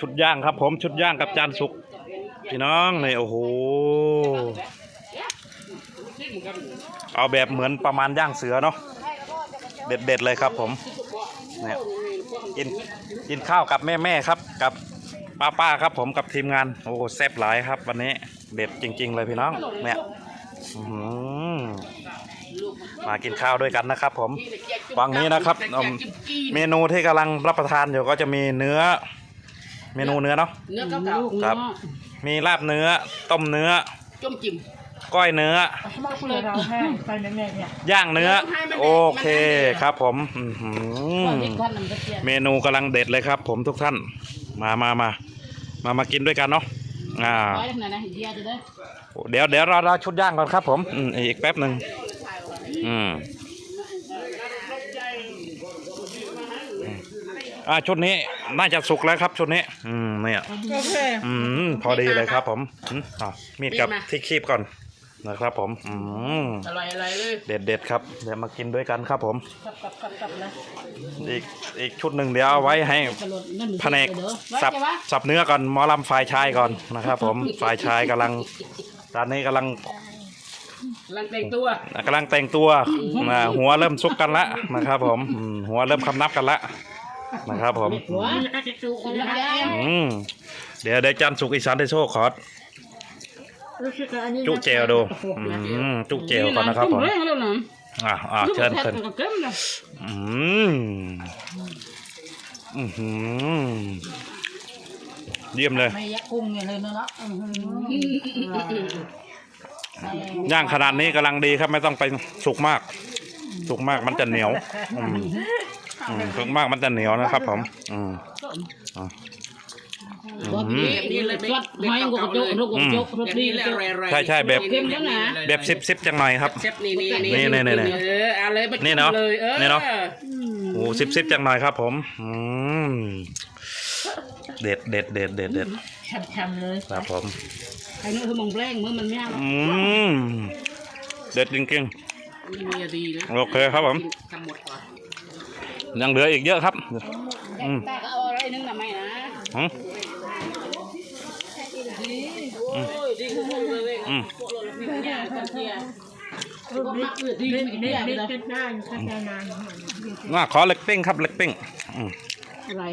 ชุดย่างครับ ผมชุดย่างกับจานสุกพี่น้องนี่โอ้โหเอาแบบเหมือนประมาณย่างเสือเนาะเด็ดเด็ดๆเลยครับผมเนี่ยกินกินข้าวกับแม่แม่ๆครับกับป้าป้าๆครับผมกับทีมงานโอ้โหแซ่บหลายครับ วันนี้เด็ดจริง ๆ เลยพี่น้องเนี่ยมากินข้าวด้วยกันนะครับ ผมฝั่งนี้นะครับ เมนูที่กำลังรับประทานอยู่ก็จะมีเนื้อ เมนูเนื้อเนาะ เนื้อเก่าครับ มีลาบเนื้อ ต้มเนื้อๆจุ่มจิ้ม ก้อยเนื้อ มาเปลือกเราแห้งไปแม่ๆเนี่ยย่างเนื้อให้มันได้โอเคครับผมอื้อหือท่านมันก็เจียเมนูกำลังเด็ดเลยครับผมทุกท่าน มามามา มามากินด้วยกันเนาะ อ่า ร้อยขนาดไหนเดียวจะได้เดี๋ยวเดี๋ยวเราเราชุดย่างก่อนครับผมอืมอีกแป๊บหนึ่งอืมอืมอ่าชุดนี้ น่าจะสุกแล้วครับชุดนี้ อืมเนี่ยโอเค อืมพอดีเลยครับผมอืมอะมีดกับที่คีบก่อนนะครับผม อืมอร่อยอร่อยเลยเด็ดเด็ดๆครับเดี๋ยวมากินด้วยกันครับผม กลับกลับกลับกลับนะอีกอีกชุดหนึ่งเดี๋ยวเอาไว้ให้กระโดดนั่นแผนกเด้อสับไว้สับเนื้อก่อนหมอลำฝ่ายชายก่อนนะครับ ผมฝ่ายชายกำลังตอนนี้กำลังกำลังแต่งตัวกำลังแต่งตัวอ่าหัวเริ่มซุกกันละนะครับ ผมอืมหัวเริ่มคำนับกันละ นะครับผม หัวจุกแล้วแดงอืมเดี๋ยวเดี๋ยวจันทร์สุกอีสานได้โชคขอรู้สึกว่าอันนี้จุเจลดูอืมจุเจลก่อนนะครับผมเรื่องแล้วนะอ่าอ่าเชิญเชิญเกิมนะอืมอือหือเยี่ยมเลยไม่ยักกุ้งอย่างเลยนะละอื้อหือย่างขนาดนี้กำลังดีครับไม่ต้องไปสุกมาก สุกมากมันจะเหนียว อืมอืมสุกมากมันจะเหนียวนะครับ ผม อืมอะรสนี้นี่เลยรสหอยกระจกรสกระจกรสดีเลยใช่ใช่แบบเค็มจังนะ แบบซิบซิบจังหน่อยครับเชฟนี่นี่นี่นี่นี่นี่เออเอาเลยมานี่เนาะเลยเออนี่เนาะ โอ้ซิบซิบจังหน่อยครับ ผม อืม เด็ดเด็ดเด็ดเด็ดเด็ดแฉ่ำๆเลยครับผม ไอ้นู้นคือมองแปลงมือมันไม่เอาอืม เด็ดจริงนี่มีดีนะๆโอเคครับผมทำหมดก่อน ยังเหลืออีกเยอะครับอืมแต่ก็เอาอะไรนึงทำไมนะอืมโอ้ยดีขึ้นเลยอืมพวกเราเนี่ยกันเทียรูปนี้ดีนี่ขึ้นนี่เนี่ยนี่เลยเป็นได้ถ้าจะนานน่าขอเล็กปิ้งครับเล็กปิ้งอืมอะไร